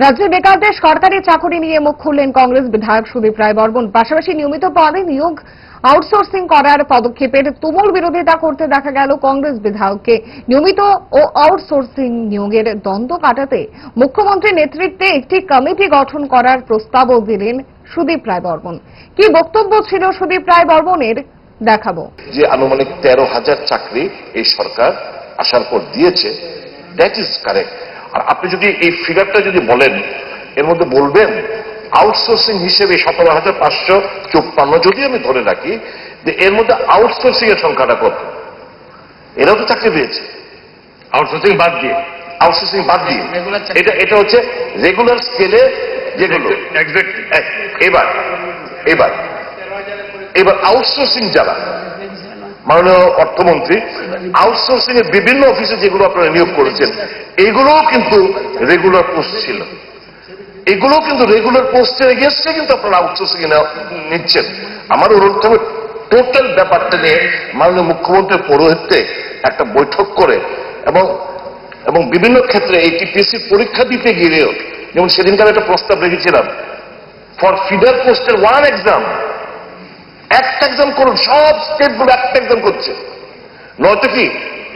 রাজ্যের বেকারদের সরকারি চাকরি নিয়ে মুখ খুললেন কংগ্রেস বিধায়ক সুদীপ রায় বর্মন। পাশাপাশি নিয়মিত পদে নিয়োগ আউটসোর্সিং করার পদক্ষেপের তুমুল বিরোধিতা করতে দেখা গেল কংগ্রেস বিধায়ককে। নিয়মিত ও আউটসোর্সিং নিয়োগের দ্বন্দ্ব কাটাতে মুখ্যমন্ত্রীর নেতৃত্বে একটি কমিটি গঠন করার প্রস্তাবও দিলেন সুদীপ রায় বর্মন। কি বক্তব্য ছিল সুদীপ রায় বর্মনের? দেখাবো। যে আনুমানিক তেরো হাজার চাকরি এই সরকার আসার পর দিয়েছে দ্যাট ইজ কারেক্ট আর আপনি যদি এই ফিগারটা যদি বলেন এর মধ্যে বলবেন আউটসোর্সিং হিসেবে সতেরো হাজার পাঁচশো চুপ্পান্ন যদি আমি ধরে রাখি যে এর মধ্যে আউটসোর্সিং এর সংখ্যাটা কত? এরাও তো চাকরি পেয়েছে। আউটসোর্সিং বাদ দিয়ে। আউটসোর্সিং বাদ দিয়ে। এটা এটা হচ্ছে রেগুলার স্কেলে যেগুলো। এবার এবার এবার আউটসোর্সিং যারা মাননীয় অর্থমন্ত্রী আউটসোর্সিং এর বিভিন্ন অফিসে যেগুলো আপনারা নিয়োগ করেছেন, এগুলোও কিন্তু রেগুলার পোস্ট ছিল। এগুলো কিন্তু রেগুলার পোস্টে গেছে কিন্তু আপনারা আউটসোর্সিং নিচ্ছেন। আমার অনুরোধ হবে টোটাল ব্যাপারটা নিয়ে মাননীয় মুখ্যমন্ত্রীর পৌরোহিত্যে একটা বৈঠক করে এবং এবং বিভিন্ন ক্ষেত্রে এই টিপিএসসি পরীক্ষা দিতে গিয়েও যেমন সেদিনকার একটা প্রস্তাব রেখেছিলাম ফর ফিডার পোস্টের ওয়ান এক্সাম এক্সাম করুন, সব স্টেটগুলো একটা এক্সাম করছে। নয়তো কি,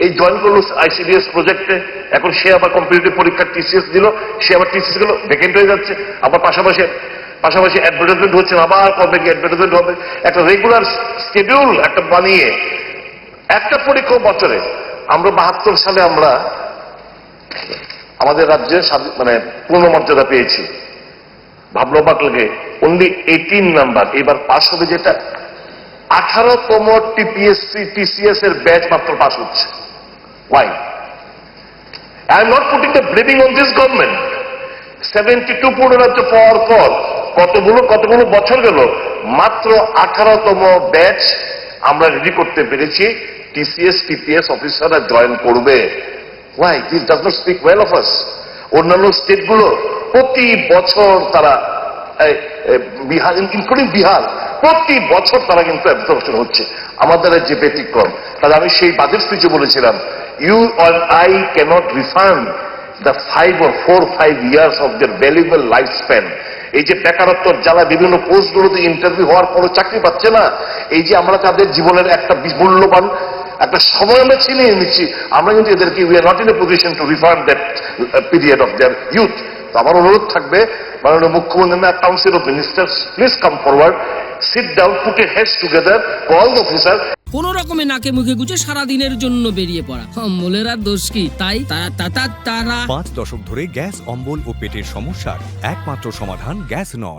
এই জয়েন করল আইসিডিএস প্রজেক্টে এখন সে আবার কম্পিটিটিভ পরীক্ষা টিসিএস দিল, সে আবার টিসিএসগুলো ভ্যাকেন্ট হয়ে যাচ্ছে, আবার পাশাপাশি পাশাপাশি অ্যাডভার্টাইজমেন্ট হচ্ছে, আবার কবে কি অ্যাডভার্টাইজমেন্ট হবে? একটা রেগুলার স্কেডিউল একটা বানিয়ে, একটা পরীক্ষা বছরে, আমরা বাহাত্তর সালে আমরা আমাদের রাজ্যে মানে মানে পূর্ণমর্যাদা পেয়েছি। ভাবলো বাটলকে অনলি এইটিন নাম্বার এবার পাস হবে যেটা আঠারোতম টিপিএসসি টিসিএস এর ব্যাচ মাত্র পাস হচ্ছে। Why I am not putting the blaming on this government seventy two পূর্ণরাজ্য পাওয়ার পর কতগুলো কতগুলো বছর গেল, মাত্র আঠারোতম ব্যাচ আমরা রেডি করতে পেরেছি। টিসিএস টিপিএস অফিসাররা জয়েন করবে। Why this does not speak well of us অন্যান্য স্টেটগুলো প্রতি বছর তারা বিহার ইনক্লুডিং বিহার প্রতি বছর তারা কিন্তু অ্যাবজর্পশন হচ্ছে। আমাদের যে ব্যতিক্রম, তাহলে আমি সেই বাজেট স্পিচে বলেছিলাম you or I cannot refund the five or four five years of their valuable life span এই যে বেকারত্বর যারা বিভিন্ন পোস্টগুলোতে ইন্টারভিউ হওয়ার পরও চাকরি পাচ্ছে না। এই যে আমরা তাদের জীবনের একটা মূল্যবান একটা সময় আমরা ছিনিয়ে নিচ্ছি, আমরা কিন্তু এদেরকে we are not in a position to refund that period of their youth আমার অনুরোধ থাকবে, মাননীয় মুখ্যমন্ত্রী council of ministers please come forward sit down put a heads together call the officer কোন রকমে নাকে মুখে গুজে সারা দিনের জন্য বেরিয়ে পড়া। অম্বলের আর দোষ কি? তাই তারা তারা তারা পাঁচ দশক ধরে গ্যাস অম্বল ও পেটের সমস্যার একমাত্র সমাধান গ্যাস নয়।